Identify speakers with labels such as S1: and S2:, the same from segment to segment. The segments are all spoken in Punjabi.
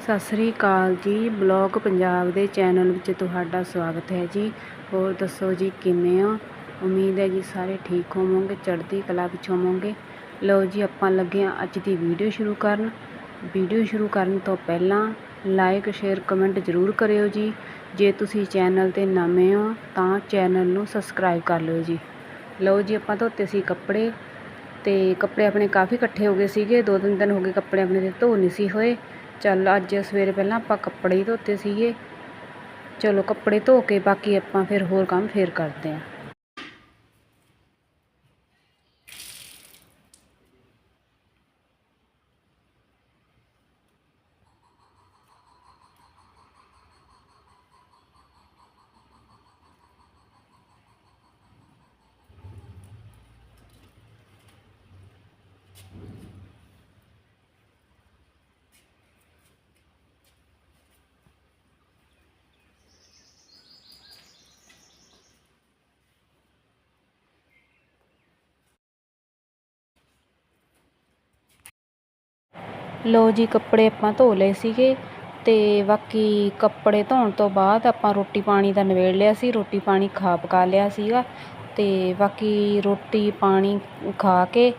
S1: ਸਤਿ ਸ੍ਰੀ ਅਕਾਲ ਜੀ। ਬਲੌਗ ਪੰਜਾਬ ਦੇ ਚੈਨਲ ਵਿੱਚ ਤੁਹਾਡਾ ਸਵਾਗਤ ਹੈ ਜੀ। ਹੋਰ ਦੱਸੋ ਜੀ, ਕਿਵੇਂ ਹੋ? ਉਮੀਦ ਹੈ ਜੀ ਸਾਰੇ ਠੀਕ ਹੋਵੋਗੇ, ਚੜ੍ਹਦੀ ਕਲਾ ਵਿੱਚ ਹੋਵੋਗੇ। ਲਓ ਜੀ, ਆਪਾਂ ਲੱਗੇ ਹਾਂ ਅੱਜ ਦੀ ਵੀਡੀਓ ਸ਼ੁਰੂ ਕਰਨ। ਵੀਡੀਓ ਸ਼ੁਰੂ ਕਰਨ ਤੋਂ ਪਹਿਲਾਂ ਲਾਈਕ ਸ਼ੇਅਰ ਕਮੈਂਟ ਜ਼ਰੂਰ ਕਰਿਓ ਜੀ। ਜੇ ਤੁਸੀਂ ਚੈਨਲ ਤੇ ਨਵੇਂ ਹੋ, ਤਾਂ ਚੈਨਲ ਨੂੰ ਸਬਸਕ੍ਰਾਈਬ ਕਰ ਲਿਓ ਜੀ। ਲਓ ਜੀ, ਆਪਾਂ ਧੋਤੇ ਸੀ ਕੱਪੜੇ ਤੇ ਕੱਪੜੇ ਆਪਣੇ ਕਾਫੀ ਇਕੱਠੇ ਹੋ ਗਏ ਸੀਗੇ। ਦੋ ਤਿੰਨ ਦਿਨ ਹੋ ਗਏ ਕੱਪੜੇ ਆਪਣੇ ਦੇ ਧੋ ਨਹੀਂ ਸੀ ਹੋਏ। ਚੱਲ ਅੱਜ ਸਵੇਰੇ ਪਹਿਲਾਂ ਆਪਾਂ ਕੱਪੜੇ ਹੀ ਧੋਤੇ ਸੀਗੇ। ਚਲੋ ਕੱਪੜੇ ਧੋ ਕੇ ਬਾਕੀ ਆਪਾਂ ਫਿਰ ਹੋਰ ਕੰਮ ਫੇਰ ਕਰਦੇ ਹਾਂ। ਲਓ ਜੀ, ਕੱਪੜੇ ਆਪਾਂ ਧੋ ਲਏ ਸੀਗੇ ਤੇ ਬਾਕੀ ਕੱਪੜੇ ਧੋਣ ਤੋਂ ਬਾਅਦ ਆਪਾਂ ਰੋਟੀ ਪਾਣੀ ਦਾ ਨਵੇੜ ਲਿਆ ਸੀ, ਰੋਟੀ ਪਾਣੀ ਖਾ ਪਕਾ ਲਿਆ ਸੀਗਾ ਤੇ ਬਾਕੀ ਰੋਟੀ ਪਾਣੀ ਖਾ ਕੇ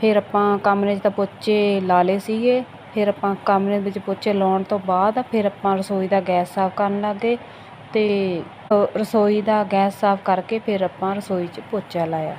S1: ਫਿਰ ਆਪਾਂ ਕਮਰੇ 'ਚ ਤਾਂ ਪੋਚੇ ਲਾ ਲਏ ਸੀਗੇ, ਫਿਰ ਆਪਾਂ ਕਮਰੇ ਵਿੱਚ ਪੋਚੇ ਲਾਉਣ ਤੋਂ ਬਾਅਦ ਫਿਰ ਆਪਾਂ ਰਸੋਈ ਦਾ ਗੈਸ ਸਾਫ਼ ਕਰਨ ਲੱਗ ਗਏ ਤੇ ਰਸੋਈ ਦਾ ਗੈਸ ਸਾਫ਼ ਕਰਕੇ ਫਿਰ ਆਪਾਂ ਰਸੋਈ 'ਚ ਪੋਚਾ ਲਾਇਆ।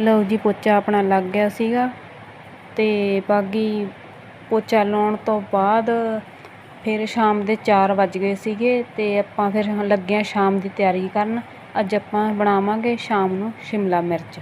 S1: ਲਓ ਜੀ, ਪੋਚਾ ਆਪਣਾ ਲੱਗ ਗਿਆ ਸੀਗਾ ਤੇ ਬਾਕੀ ਪੋਚਾ ਲਾਉਣ ਤੋਂ ਬਾਅਦ ਫਿਰ ਸ਼ਾਮ ਦੇ 4 ਵੱਜ ਗਏ ਸੀਗੇ ਤੇ ਆਪਾਂ ਫਿਰ ਹੁਣ ਲੱਗੇ ਹਾਂ ਸ਼ਾਮ ਦੀ ਤਿਆਰੀ ਕਰਨ। ਅੱਜ ਆਪਾਂ ਬਣਾਵਾਂਗੇ ਸ਼ਾਮ ਨੂੰ ਸ਼ਿਮਲਾ ਮਿਰਚ।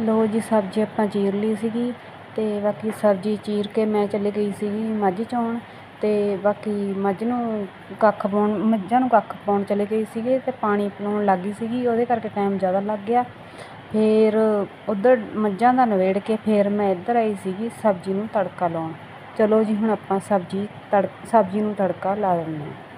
S1: ਲਓ ਜੀ, ਸਬਜ਼ੀ ਆਪਾਂ ਚੀਰ ਲਈ ਸੀਗੀ ਤੇ ਬਾਕੀ ਸਬਜ਼ੀ ਚੀਰ ਕੇ ਮੈਂ ਚਲੇ ਗਈ ਸੀਗੀ ਮੱਝ ਚੋਣ ਤੇ ਬਾਕੀ ਮੱਝ ਨੂੰ ਕੱਖ ਪਾਉਣ, ਮੱਝਾਂ ਨੂੰ ਕੱਖ ਪਾਉਣ ਚਲੇ ਗਈ ਸੀਗੇ ਤੇ ਪਾਣੀ ਪਿਲਾਉਣ ਲੱਗ ਗਈ ਸੀਗੀ, ਉਹਦੇ ਕਰਕੇ ਟਾਈਮ ਜ਼ਿਆਦਾ ਲੱਗ ਗਿਆ। ਫਿਰ ਉੱਧਰ ਮੱਝਾਂ ਦਾ ਨਵੇੜ ਕੇ ਫਿਰ ਮੈਂ ਇੱਧਰ ਆਈ ਸੀਗੀ ਸਬਜ਼ੀ ਨੂੰ ਤੜਕਾ ਲਾਉਣ। ਚਲੋ ਜੀ, ਹੁਣ ਆਪਾਂ ਸਬਜ਼ੀ ਤੜ, ਸਬਜ਼ੀ ਨੂੰ ਤੜਕਾ ਲਾ ਦਿੰਦੇ ਹਾਂ।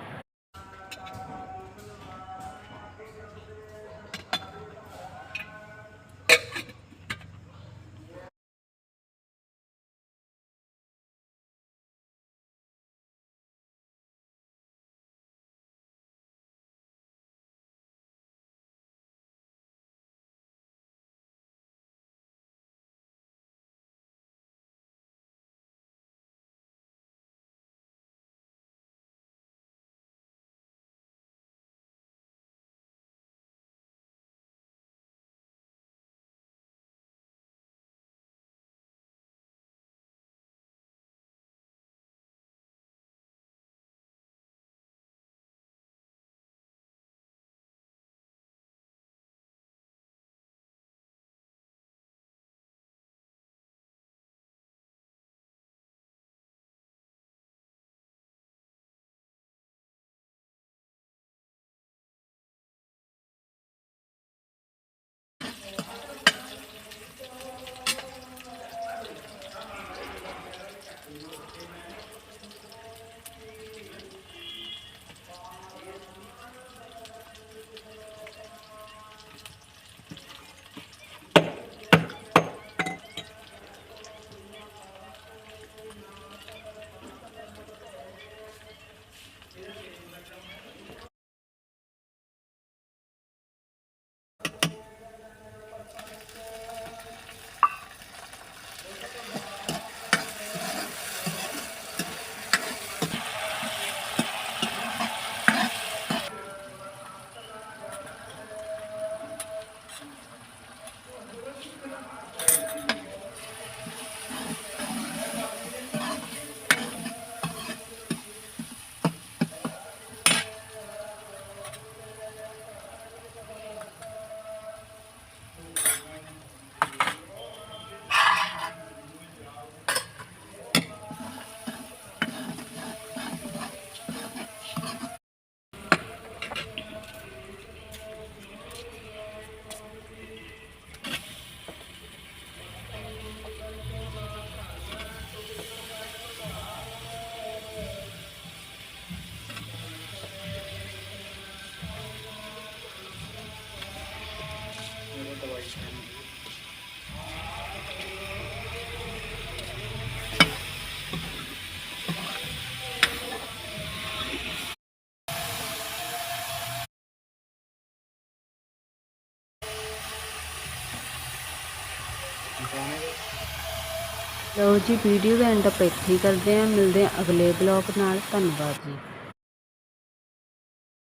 S1: ਲਓ ਜੀ ਵੀਡੀਓ ਦਾ ਐਂਡ ਆਪਾਂ ਇੱਥੇ ਹੀ ਕਰਦੇ ਹਾਂ। ਮਿਲਦੇ ਹਾਂ ਅਗਲੇ ਬਲੌਗ ਨਾਲ। ਧੰਨਵਾਦ ਜੀ।